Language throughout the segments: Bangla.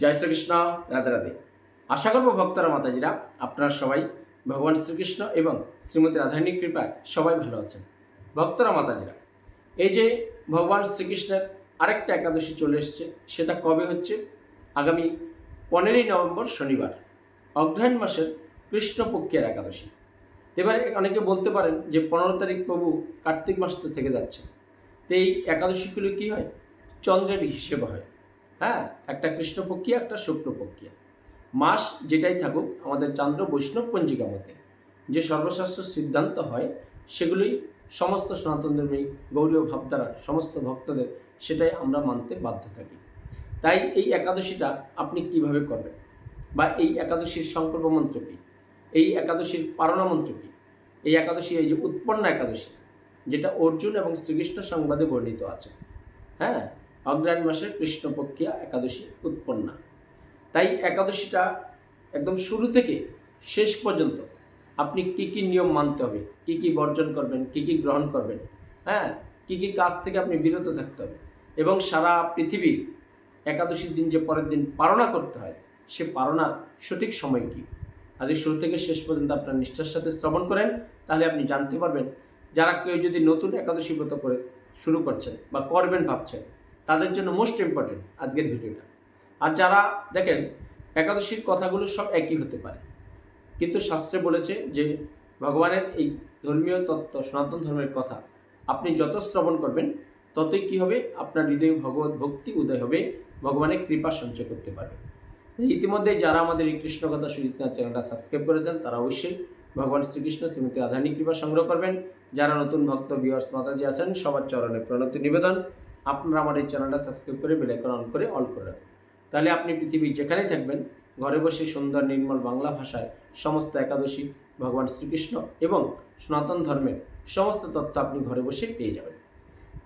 জয় শ্রীকৃষ্ণ, রাধে রাধে। আশা করব ভক্তরা, মাতাজিরা, আপনারা সবাই ভগবান শ্রীকৃষ্ণ এবং শ্রীমতী রাধারণীর কৃপায় সবাই ভালো আছেন। ভক্তরা, মাতাজিরা, এই যে ভগবান শ্রীকৃষ্ণের আরেকটা একাদশী চলে এসছে, সেটা কবে হচ্ছে? আগামী পনেরোই নভেম্বর শনিবার, অগ্রহায়ণ মাসের কৃষ্ণপক্ষের একাদশী। এবারে অনেকে বলতে পারেন যে পনেরো তারিখ প্রভু কার্তিক মাস তো থেকে যাচ্ছে। তো এই একাদশীগুলো কী হয়? চন্দ্রের হিসেবে হয়। হ্যাঁ একটা কৃষ্ণপক্ষিয়া একটা শুক্লপক্ষিয়া মাস যেটাই থাকুক, আমাদের চান্দ্র বৈষ্ণব পঞ্জিকা মতে, যে সর্বশাস্ত্র সিদ্ধান্ত হয়, সেগুলোই সমস্ত সনাতন ধর্মী গৌরীয় ভাবধারার সমস্ত ভক্তদের, সেটাই আমরা মানতে বাধ্য থাকি। তাই এই একাদশীটা আপনি কীভাবে করবেন? বা এই একাদশীর সংকল্প মন্ত্র কী? এই একাদশীর পারণা মন্ত্র কী? এই একাদশী, এই যে উৎপন্ন একাদশী, যেটা অর্জুন এবং শ্রীকৃষ্ণ সংবাদে বর্ণিত আছে। হ্যাঁ অগ্রায়ণ মাসের কৃষ্ণপক্ষিয়া একাদশী উৎপন্না। তাই একাদশীটা একদম শুরু থেকে শেষ পর্যন্ত আপনি কি কি নিয়ম মানতে হবে, কি কি বর্জন করবেন, কি কি গ্রহণ করবেন হ্যাঁ? কি কি কাজ থেকে আপনি বিরত থাকতে হবে এবং সারা পৃথিবীর একাদশীর দিন যে পরের দিন পারণা করতে হয়, সে পারণার সঠিক সময় কী? আজ শুরু থেকে শেষ পর্যন্ত আপনার নিষ্ঠার সাথে শ্রবণ করেন, তাহলে আপনি জানতে পারবেন যারা কেউ যদি নতুন একাদশী ব্রত করে শুরু করছেন বা করবেন ভাবছেন তাদের জন্য মোস্ট ইম্পর্টেন্ট আজকের ভিডিওটা। আর যারা দেখেন, একাদশীর কথাগুলো সব একই হতে পারে। কিন্তু শাস্ত্রে বলেছে যে, ভগবানের এই ধর্মীয় তত্ত্ব, সনাতন ধর্মের কথা আপনি যত শ্রবণ করবেন, ততই কি হবে? আপনার হৃদয়ে ভগবত ভক্তি উদয় হবে, ভগবানের কৃপা সঞ্চয় করতে পারবে। ইতিমধ্যে যারা আমাদের এই কৃষ্ণ কথা সুজিতনাথ চ্যানেলটা সাবস্ক্রাইব করেছেন, তারা অবশ্যই ভগবান শ্রীকৃষ্ণ শ্রীমতী রাধানী কৃপা সংগ্রহ করবেন। যারা নতুন ভক্ত বিয়ার্স মাতাজি আছেন, সবার চরণে প্রণতি নিবেদন। আপনারা আমার এই চ্যানেলটা সাবস্ক্রাইব করে বেলাইকন অন করে অল করে রাখবেন তাহলে আপনি পৃথিবীর যেখানেই থাকবেন, ঘরে বসে সুন্দর নির্মল বাংলা ভাষায় সমস্ত একাদশী, ভগবান শ্রীকৃষ্ণ এবং সনাতন ধর্মের সমস্ত তথ্য আপনি ঘরে বসে পেয়ে যাবেন।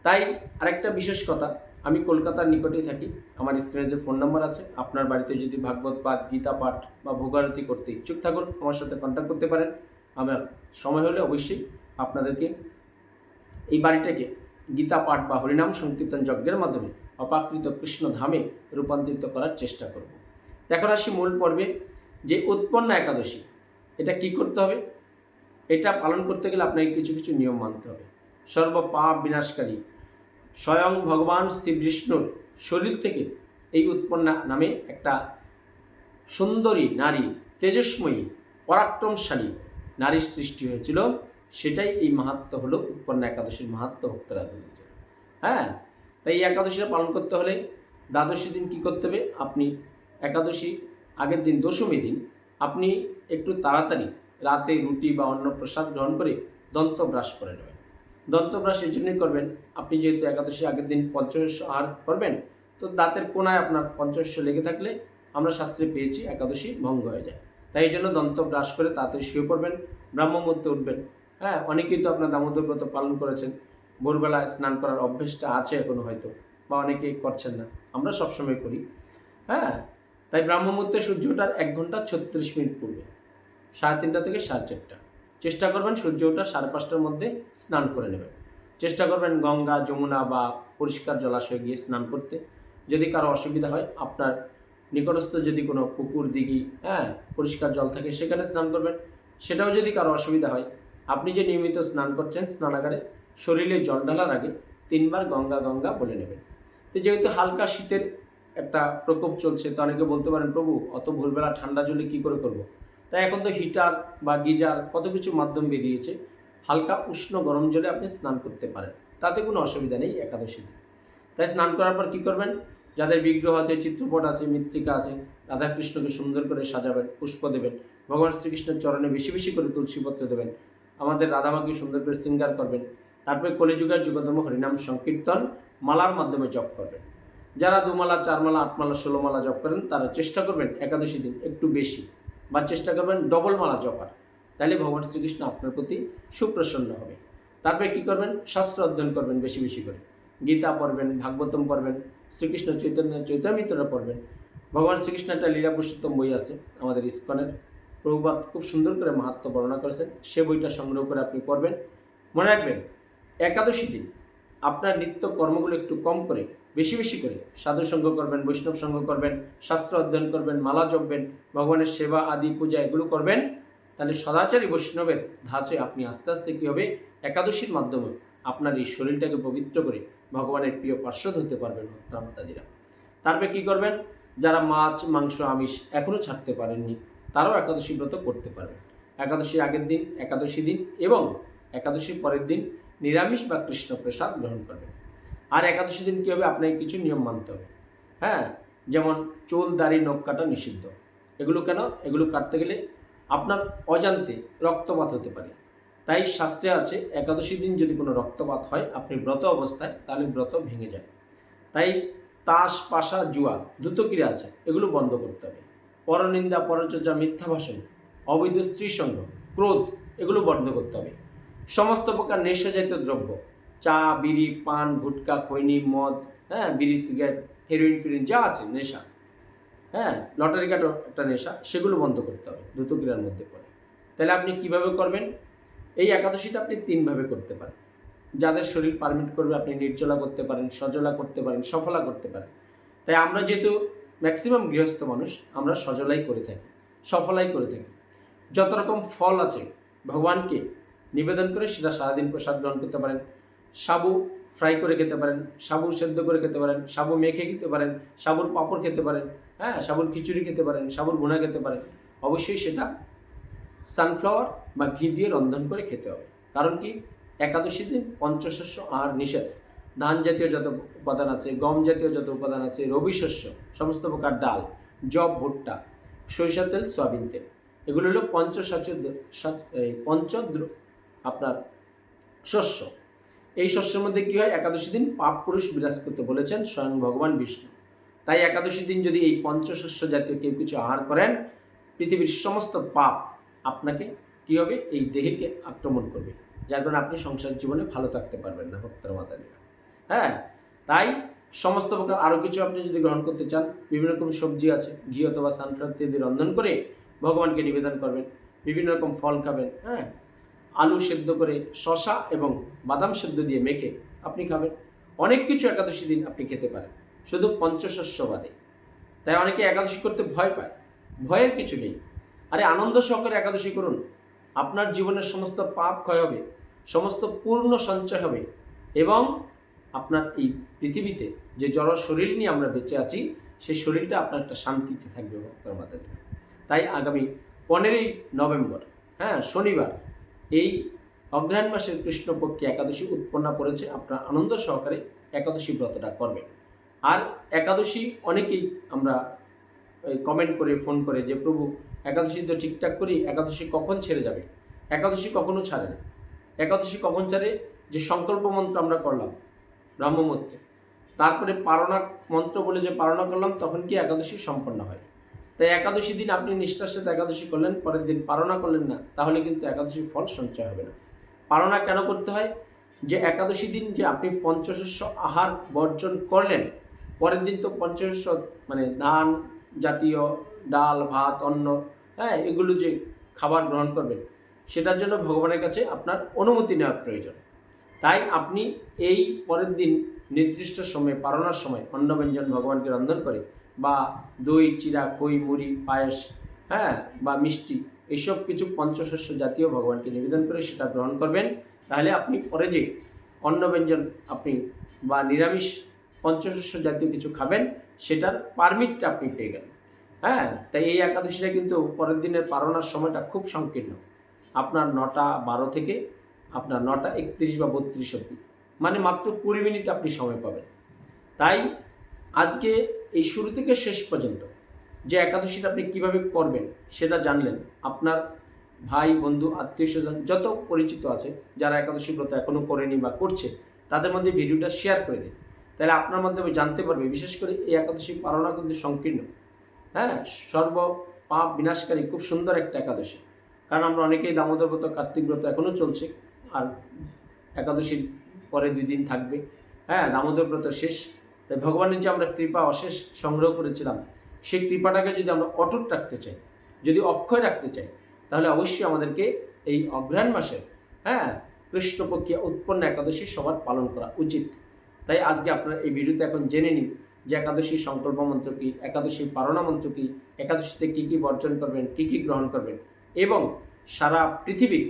তাই আরেকটা বিশেষ কথা, আমি কলকাতার নিকটেই থাকি, আমার স্ক্রিনে যে ফোন নাম্বার আছে, আপনার বাড়িতে যদি ভাগবত পাঠ, গীতা পাঠ বা ভোগারতি করতে ইচ্ছুক থাকুন, আমার সাথে কন্ট্যাক্ট করতে পারেন। আমার সময় হলে অবশ্যই আপনাদেরকে এই বাড়িটাকে গীতা পাঠ বা হরিনাম সংকীর্তন যজ্ঞের মাধ্যমে অপাকৃত কৃষ্ণ ধামে রূপান্তরিত করার চেষ্টা করব। এখন আসি মূল পর্বে, যে উৎপন্ন একাদশী, এটা কি করতে হবে? এটা পালন করতে গেলে আপনাকে কিছু কিছু নিয়ম মানতে হবে। সর্ব পাপ বিনাশকারী, স্বয়ং ভগবান শ্রী বিষ্ণুর শরীর থেকে এই উৎপন্না নামে একটা সুন্দরী নারী তেজস্ময়ী পরাক্রমশালী নারীর সৃষ্টি হয়েছিল। সেটাই এই মাহাত্ম হলো উৎপন্ন একাদশীর মাহাত্ম ভক্তরা বলেছে হ্যাঁ তাই এই একাদশীটা পালন করতে হলে দ্বাদশী দিন কী করতে হবে? আপনি একাদশী আগের দিন, দশমী দিন আপনি একটু তাড়াতাড়ি রাতে রুটি বা অন্য প্রসাদ গ্রহণ করে দন্তব্রাশ করে নেবেন। দন্তব্রাশ এই জন্যই করবেন, আপনি যেহেতু একাদশী আগের দিন পঞ্চশস্য আহার করবেন, তো দাঁতের কোনায় আপনার পঞ্চশস্য লেগে থাকলে আমরা শাস্ত্রে পেয়েছি একাদশী ভঙ্গ হয়ে যায়। তাই জন্য দন্ত ব্রাশ করে তাড়াতাড়ি শুয়ে পড়বেন ব্রাহ্মমূর্তে উঠবেন হ্যাঁ অনেকেই তো আপনার দামোদর ব্রত পালন করেছেন। ভোরবেলায় স্নান করার অভ্যেসটা আছে এখনও হয়তো, বা অনেকেই করছেন না। আমরা সবসময় করি। হ্যাঁ তাই ব্রাহ্মমূর্তে সূর্য ওঠার এক ঘণ্টা ছত্রিশ মিনিট পূর্বে, সাড়ে তিনটা থেকে সাড়ে চারটা। চেষ্টা করবেন সূর্য ওঠার সাড়ে পাঁচটার মধ্যে স্নান করে নেবেন। চেষ্টা করবেন গঙ্গা, যমুনা বা পরিষ্কার জলাশয়ে গিয়ে স্নান করতে। যদি কারও অসুবিধা হয়, আপনার নিকটস্থ যদি কোনো পুকুর, দিঘি হ্যাঁ পরিষ্কার জল থাকে, সেখানে স্নান করবেন। সেটাও যদি কারও অসুবিধা হয় আপনি যে নিয়মিত স্নান করছেন, স্নানাগারে শরীরে জল ঢালার আগে তিনবার গঙ্গা গঙ্গা বলে নেবেন। তো যেহেতু হালকা শীতের একটা প্রকোপ চলছে, তো অনেকে বলতে পারেন, প্রভু, অত ভোরবেলা ঠান্ডা জলে কী করে করব। তাই এখন তো হিটার বা গিজার কত কিছু মাধ্যম বেরিয়েছে, হালকা উষ্ণ গরম জলে আপনি স্নান করতে পারেন। তাতে কোনো অসুবিধা নেই একাদশী তাই স্নান করার পর কী করবেন? যাদের বিগ্রহ আছে, চিত্রপট আছে, মৃত্তিকা আছে, রাধাকৃষ্ণকে সুন্দর করে সাজাবেন, পুষ্প দেবেন, ভগবান শ্রীকৃষ্ণের চরণে বেশি বেশি করে তুলসীপত্র দেবেন আমাদের রাধামাকে সুন্দর করে শৃঙ্গার করবেন। তারপরে কলিযুগের যুগতম হরিনাম সংকীর্তন মালার মাধ্যমে জপ করবেন। যারা দুমালা চারমালা আটমালা ষোলো মালা জপ করেন, তারা চেষ্টা করবেন একাদশী দিন একটু বেশি বা চেষ্টা করবেন ডবল মালা জপার। তাহলে ভগবান শ্রীকৃষ্ণ আপনার প্রতি সুপ্রসন্ন হবে। তারপরে কী করবেন? শাস্ত্র অধ্যয়ন করবেন বেশি বেশি করে। গীতা পড়বেন, ভাগবতম পড়বেন, শ্রীকৃষ্ণ চৈতন্য চৈতন্যরা পড়বেন। ভগবান শ্রীকৃষ্ণ একটা লীলা পুরুষোত্তম বই আছে আমাদের ইস্কনের। প্রভুপাত খুব সুন্দর করে মাহাত্ম বর্ণনা করেছেন। সে বইটা সংগ্রহ করে আপনি পড়বেন। মনে রাখবেন, একাদশী দিন আপনার নিত্য কর্মগুলো একটু কম করে, বেশি বেশি করে। সাধু সঙ্গ করবেন, বৈষ্ণব সঙ্গ করবেন, শাস্ত্র অধ্যয়ন করবেন, মালা জপবেন, ভগবানের সেবা আদি পূজা এগুলো করবেন, তাহলে সদাচারী বৈষ্ণবের ধাঁচে আপনি আস্তে আস্তে কী হবে? একাদশীর মাধ্যমে আপনার এই শরীরটাকে পবিত্র করে ভগবানের প্রিয় পার্শ্বদ হতে পারবেন ভক্তরা মাতাজিরা। তারপরে কী করবেন? যারা মাছ, মাংস, আমিষ এখনও ছাড়তে পারেননি তারাও একাদশী ব্রত করতে পারবেন একাদশীর আগের দিন, একাদশী দিন এবং একাদশীর পরের দিন নিরামিষ বা কৃষ্ণ প্রসাদ গ্রহণ করবেন আর একাদশী দিন কী হবে? আপনাকে কিছু নিয়ম মানতে হবে। হ্যাঁ? যেমন চুল, দাড়ি, নখ কাটা নিষিদ্ধ। এগুলো কেন? এগুলো কাটতে গেলে আপনার অজান্তে রক্তপাত হতে পারে। তাই শাস্ত্রে আছে একাদশী দিন যদি কোনো রক্তপাত হয়, আপনি ব্রত অবস্থায়, তাহলে ব্রত ভেঙে যায়। তাই তাস, পাশা, জুয়া দ্রুত ক্রিয়া আছে, এগুলো বন্ধ করতে হবে। পরনিন্দা পরচর্যা মিথ্যা ভাষণ, অবৈধ স্ত্রী সঙ্গ ক্রোধ, এগুলো বন্ধ করতে হবে। সমস্ত প্রকার নেশাজাতীয় দ্রব্য, চা, বিড়ি, পান, গুটকা, খৈনি, মদ হ্যাঁ বিড়ি, সিগারেট হেরোইন ফিরিন যা আছে, নেশা হ্যাঁ লটারি কাটো একটা নেশা, সেগুলো বন্ধ করতে হবে, দ্রুত ক্রিয়ার মধ্যে পড়ে। তাহলে আপনি কীভাবে করবেন? এই একাদশীটা আপনি তিনভাবে করতে পারেন। যাদের শরীর পারমিট করবে, আপনি নির্জলা করতে পারেন, সজলা করতে পারেন, সফলা করতে পারেন। তাই আমরা যেহেতু ম্যাক্সিমাম গৃহস্থ মানুষ আমরা সজলাই করে থাকি, সফলাই করে থাকি। যত রকম ফল আছে, ভগবানকে নিবেদন করে সেটা সারাদিন প্রসাদ গ্রহণ করতে পারেন। সাবু ফ্রাই করে খেতে পারেন, সাবু সেদ্ধ করে খেতে পারেন, সাবু মেখে খেতে পারেন, সাবুর পাঁপড় খেতে পারেন হ্যাঁ সাবুর খিচুড়ি খেতে পারেন, সাবুর ভুনা খেতে পারেন। অবশ্যই সেটা সানফ্লাওয়ার বা ঘি দিয়ে রন্ধন করে খেতে হবে। কারণ কি? একাদশী দিন পঞ্চশস্য আহার নিষেধ। ধান জাতীয় যত উপাদান আছে, গম জাতীয় যত উপাদান আছে, রবি শস্য, সমস্ত প্রকার ডাল জব ভুট্টা সরিষা তেল, সয়াবিন তেল। এগুলো হলো পঞ্চসাচ পঞ্চদ্র, আপনার শস্য। এই শস্যের মধ্যে কী হয়? একাদশী দিন পাপ পুরুষ বিরাজ করতে বলেছেন স্বয়ং ভগবান বিষ্ণু। তাই একাদশী দিন যদি এই পঞ্চশস্য জাতীয় কেউ কিছু আহার করেন, পৃথিবীর সমস্ত পাপ আপনাকে কী হবে? এই দেহকে আক্রমণ করবে। যার কারণে আপনি সংসার জীবনে ভালো থাকতে পারবেন না, ভক্তরা মাতাজিরা। হ্যাঁ? তাই সমস্ত প্রকার আরও কিছু আপনি যদি গ্রহণ করতে চান, বিভিন্ন রকম সবজি আছে, ঘি অথবা সানফ্লাওয়ার তেল দিয়ে রন্ধন করে ভগবানকে নিবেদন করবেন, বিভিন্ন রকম ফল খাবেন হ্যাঁ? আলু সেদ্ধ করে শশা এবং বাদাম সেদ্ধ দিয়ে মেখে আপনি খাবেন। অনেক কিছু একাদশী দিন আপনি খেতে পারেন, শুধু পঞ্চশস্য বাদে। তাই অনেকে একাদশী করতে ভয় পায়, ভয়ের কিছু নেই। আরে আনন্দ সহকারে একাদশী করুন, আপনার জীবনের সমস্ত পাপ ক্ষয় হবে, সমস্ত পূর্ণ সঞ্চয় হবে এবং আপনার এই পৃথিবীতে যে জড় শরীর নিয়ে আমরা বেঁচে আছি, সেই শরীরটা আপনার একটা শান্তিতে থাকবে ভক্তর মাতাদের তাই আগামী পনেরোই নভেম্বর হ্যাঁ শনিবার, এই অগ্রহায়ণ মাসের কৃষ্ণপক্ষে একাদশী উৎপন্ন করেছে আপনার আনন্দ সহকারে একাদশী ব্রতটা করবেন। আর একাদশী অনেকেই আমরা কমেন্ট করে ফোন করে যে, প্রভু, একাদশী তো ঠিকঠাক করি, একাদশী কখন ছেড়ে যাবে? একাদশী কখনো ছাড়ে না। একাদশী কখন ছাড়ে? যে সংকল্প মন্ত্র আমরা করলাম ব্রাহ্মমূর্তে। তারপরে পারণা মন্ত্র বলে যে পারণা করলাম, তখন কি একাদশী সম্পন্ন হয়? তাই একাদশী দিন আপনি নিষ্ঠার সাথে একাদশী করলেন, পরের দিন পারণা করলেন না, তাহলে কিন্তু একাদশীর ফল সঞ্চয় হবে না। পারণা কেন করতে হয়? যে একাদশী দিন যে আপনি পঞ্চশস্য আহার বর্জন করলেন, পরের দিন তো পঞ্চশস্য মানে ধান জাতীয়, ডাল, ভাত, অন্ন হ্যাঁ এগুলো যে খাবার গ্রহণ করবেন, সেটার জন্য ভগবানের কাছে আপনার অনুমতি নেওয়ার প্রয়োজন। তাই আপনি এই পরের দিন নির্দিষ্ট সময়ে পারণার সময় অন্নব্যঞ্জন ভগবানকে রন্ধন করে বা দই, চিরা, খই, মুড়ি, পায়েস হ্যাঁ বা মিষ্টি এইসব কিছু পঞ্চশস্য জাতীয় ভগবানকে নিবেদন করে সেটা গ্রহণ করবেন। তাহলে আপনি পরে যে অন্নব্যঞ্জন আপনি বা নিরামিষ পঞ্চশস্য জাতীয় কিছু খাবেন, সেটার পারমিটটা আপনি পেয়ে গেলেন। হ্যাঁ তাই এই একাদশীটা কিন্তু পরের দিনের পারণার সময়টা খুব সংকীর্ণ। আপনার নটা বারো থেকে আপনার নটা একত্রিশ বা বত্রিশ অব্দি মানে মাত্র কুড়ি মিনিট আপনি সময় পাবেন। তাই আজকে এই শুরু থেকে শেষ পর্যন্ত যে একাদশীটা আপনি কীভাবে করবেন সেটা জানলেন আপনার ভাই, বন্ধু, আত্মীয় স্বজন যত পরিচিত আছে, যারা একাদশী ব্রত এখনও করেনি বা করছে, তাদের মধ্যে ভিডিওটা শেয়ার করে দিন। তাহলে আপনার মাধ্যমে জানতে পারবে, বিশেষ করে এই একাদশী পালনা কিন্তু সংকীর্ণ। হ্যাঁ সর্ব পাপ বিনাশকারী, খুব সুন্দর একটা একাদশী। কারণ আমরা অনেকেই দামোদর ব্রত, কার্তিক ব্রত এখনও চলছে। আর একাদশীর পরে দুই দিন থাকবে। হ্যাঁ দামোদর ব্রত শেষ। তাই ভগবানের যে আমরা কৃপা অশেষ সংগ্রহ করেছিলাম, সেই কৃপাটাকে যদি আমরা অটুট রাখতে চাই, যদি অক্ষয় রাখতে চাই, তাহলে অবশ্যই আমাদেরকে এই অগ্রহায়ণ মাসে হ্যাঁ কৃষ্ণপক্ষে উৎপন্ন একাদশী সবার পালন করা উচিত। তাই আজকে আপনারা এই ভিডিওতে এখন জেনে নিন যে একাদশী সংকল্প মন্ত্র কী, একাদশী পারণা মন্ত্র কী, একাদশীতে কী কী বর্জন করবেন, কী কী গ্রহণ করবেন এবং সারা পৃথিবীর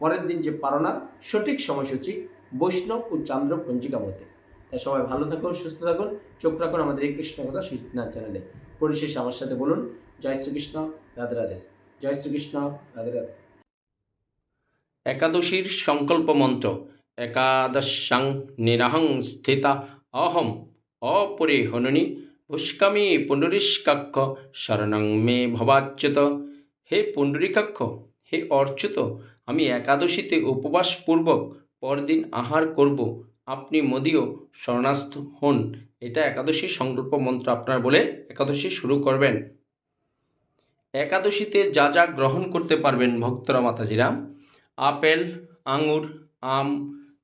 পরের দিন যে পারণার সঠিক সময়সূচি বৈষ্ণব ও চান্দ্র পঞ্জিকা মতে। তাই সবাই ভালো থাকুন, সুস্থ থাকুন, চোখ রাখুন আমাদের এই কৃষ্ণ কথা সুচিনা চ্যানেলে। পরিশেষে আমার সাথে বলুন, জয় শ্রীকৃষ্ণ, রাধে রাধে। জয় শ্রীকৃষ্ণ, রাধে রাধে। একাদশীর সংকল্প মন্ত্র, একাদশাং নিরাহং স্থিতা অহম অপরে হননি পুষ্কামী পুণ্ডরীষ্কাক্ষ শরণং মে ভবাচ্যুত। হে পুণ্ডরীকাক্ষ, হে অর্চ্যুত আমি একাদশীতে উপবাসপূর্বক পরদিন আহার করব। আপনি মোদিও শরণাস্থ হন। এটা একাদশী সংকল্প মন্ত্র আপনার বলে একাদশী শুরু করবেন। একাদশীতে যা যা গ্রহণ করতে পারবেন ভক্তরা, মাতাজিরা। আপেল, আঙুর, আম,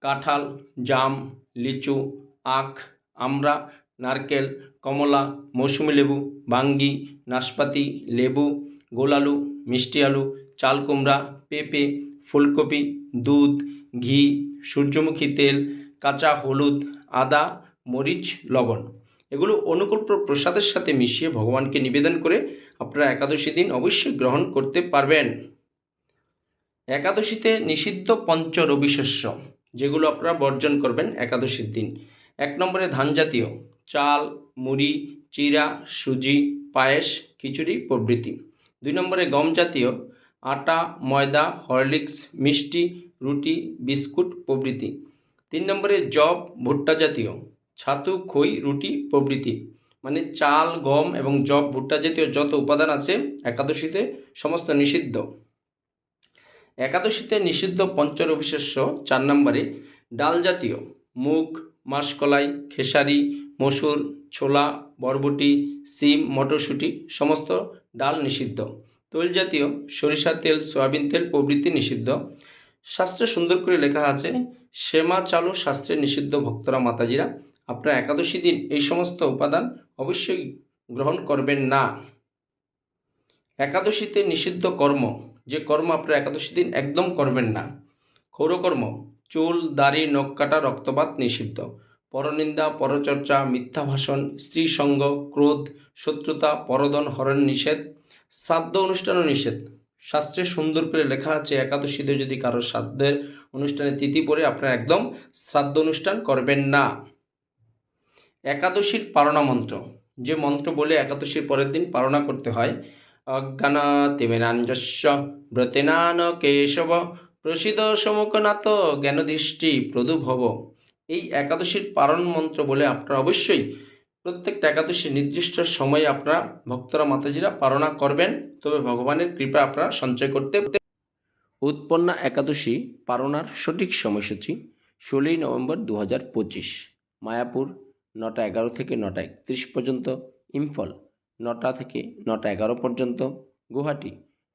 কাঁঠাল, জাম, লিচু, আখ, আমড়া, নারকেল, কমলা, মৌসুমি লেবু, বাঙ্গি, নাশপাতি, লেবু গোলালু মিষ্টি আলু, চাল কুমড়া, পেঁপে ফুলকপি, দুধ, ঘি, সূর্যমুখী তেল, কাঁচা হলুদ, আদা, মরিচ, লবণ। এগুলো অনুকূল প্রসাদের সাথে মিশিয়ে ভগবানকে নিবেদন করে আপনারা একাদশী দিন অবশ্যই গ্রহণ করতে পারবেন। একাদশীতে নিষিদ্ধ পঞ্চ রবি শস্য যেগুলো আপনারা বর্জন করবেন একাদশীর দিন। এক নম্বরে ধান জাতীয় চাল, মুড়ি, চিরা, সুজি, পায়েস, খিচুড়ি প্রভৃতি। দুই নম্বরে গম জাতীয় আটা, ময়দা, হরলিক্স, মিষ্টি, রুটি, বিস্কুট প্রভৃতি। তিন নম্বরে জব ভুট্টা জাতীয়। ছাতু, খই, রুটি প্রভৃতি। মানে চাল, গম এবং জব ভুট্টা জাতীয় যত উপাদান আছে একাদশীতে সমস্ত নিষিদ্ধ। একাদশীতে নিষিদ্ধ পঞ্চরবিশস্য চার নম্বরে ডাল জাতীয়। মুগ, মাসকলাই, খেসারি, মসুর, ছোলা, বরবটি, সিম, মটরশুঁটি সমস্ত ডাল নিষিদ্ধ। তৈল জাতীয় সরিষা তেল, সয়াবিন তেল প্রভৃতি নিষিদ্ধ। শাস্ত্রে সুন্দর করে লেখা আছে সেমা চালু শাস্ত্রে নিষিদ্ধ ভক্তরা মাতাজিরা। আপনারা একাদশী দিন এই সমস্ত উপাদান অবশ্যই গ্রহণ করবেন না। একাদশীতে নিষিদ্ধ কর্ম, যে কর্ম আপনারা একাদশী দিন একদম করবেন না। ক্ষৌরকর্ম, চুল, দাড়ি, নখ কাটা, রক্তপাত নিষিদ্ধ। পরনিন্দা, পরচর্চা মিথ্যা ভাষণ স্ত্রী সঙ্গ ক্রোধ, শত্রুতা, পরদন, হরণ নিষেধ শ্রাদ্ধ অনুষ্ঠানও নিষেধ। শাস্ত্রে সুন্দর করে লেখা আছে, একাদশীতে যদি কারও শ্রাদ্ধের অনুষ্ঠানে তিথি পড়ে, আপনারা একদম শ্রাদ্ধ অনুষ্ঠান করবেন না। একাদশীর পারণা মন্ত্র। যে মন্ত্র বলে একাদশীর পরের দিন পারণা করতে হয় অজ্ঞানাতিমেনাঞ্জস্য ব্রতেনান কেশব প্রসিদ সমুখনাথ জ্ঞানদৃষ্টি প্রদুভব। এই একাদশীর পারণ মন্ত্র বলে আপনারা অবশ্যই প্রত্যেকটা একাদশী নির্দিষ্ট সময়ে আপনারা ভক্তরা মাতাজিরা পারণা করবেন। তবে ভগবানের কৃপা আপনারা সঞ্চয় করতে উৎপন্না একাদশী পারণার সঠিক সময়সূচি ষোলোই নভেম্বর দু হাজার পঁচিশ। মায়াপুর নটা এগারো থেকে নটা একত্রিশ পর্যন্ত, ইম্ফল নটা থেকে নটা এগারো পর্যন্ত, গুয়াহাটি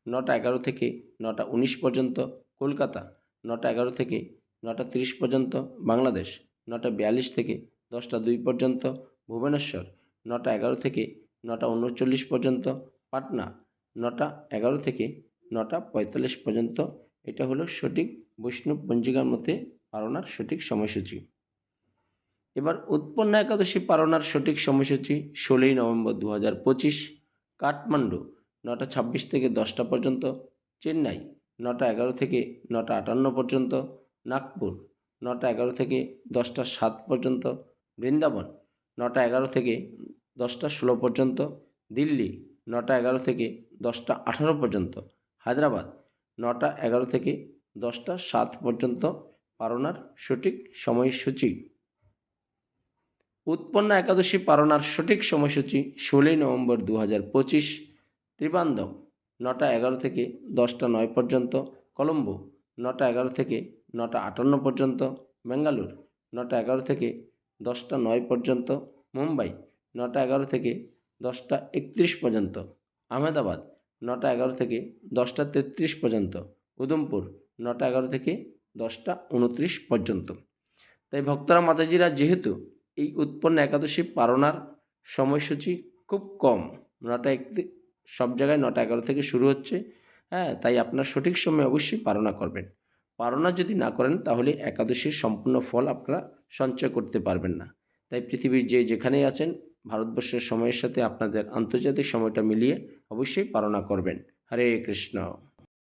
নটা এগারো থেকে নটা উনিশ পর্যন্ত, কলকাতা নটা এগারো থেকে নটা তিরিশ পর্যন্ত, বাংলাদেশ নটা বিয়াল্লিশ থেকে দশটা দুই পর্যন্ত ভুবনেশ্বর, নটা এগারো থেকে নটা উনচল্লিশ পর্যন্ত, পাটনা, নটা এগারো থেকে নটা পঁয়তাল্লিশ পর্যন্ত। এটা হলো সঠিক বৈষ্ণব পঞ্জিকার মধ্যে পালনার সঠিক সময়সূচি। এবার উৎপন্ন একাদশী পালনার সঠিক সময়সূচি ষোলোই নভেম্বর দু হাজার পঁচিশ, কাঠমান্ডু, নটা ছাব্বিশ থেকে দশটা পর্যন্ত, চেন্নাই, নটা এগারো থেকে নটা আটান্ন পর্যন্ত, নাগপুর, নটা এগারো থেকে দশটা সাত পর্যন্ত, বৃন্দাবন নটা এগারো থেকে দশটা ষোলো পর্যন্ত, দিল্লি নটা এগারো থেকে দশটা আঠারো পর্যন্ত, হায়দ্রাবাদ নটা এগারো থেকে দশটা সাত পর্যন্ত পারণার সঠিক সময়সূচি। উৎপন্ন একাদশী পারণার সঠিক সময়সূচি ষোলোই নভেম্বর দু হাজার পঁচিশ ত্রিবান্দম নটা এগারো থেকে দশটা নয় পর্যন্ত, কলম্বো নটা এগারো থেকে নটা আটান্ন পর্যন্ত, বেঙ্গালুর নটা এগারো থেকে দশটা নয় পর্যন্ত, মুম্বাই নটা এগারো থেকে দশটা একত্রিশ পর্যন্ত, আহমেদাবাদ নটা এগারো থেকে দশটা তেত্রিশ পর্যন্ত উদমপুর নটা এগারো থেকে দশটা উনত্রিশ পর্যন্ত। তাই ভক্তরা মাতাজিরা যেহেতু এই উৎপন্ন একাদশী পারণার সময়সূচি খুব কম, নটা একটি সব জায়গায় নটা এগারো থেকে শুরু হচ্ছে হ্যাঁ তাই আপনার সঠিক সময় অবশ্যই পারণা করবেন। পালনা যদি না করেন, তাহলে একাদশীর সম্পূর্ণ ফল আপনারা সঞ্চয় করতে পারবেন না। তাই পৃথিবীর যে যেখানেই আছেন, ভারতবর্ষের সময়ের সাথে আপনাদের আন্তর্জাতিক সময়টা মিলিয়ে অবশ্যই পারণা করবেন। হরে কৃষ্ণ।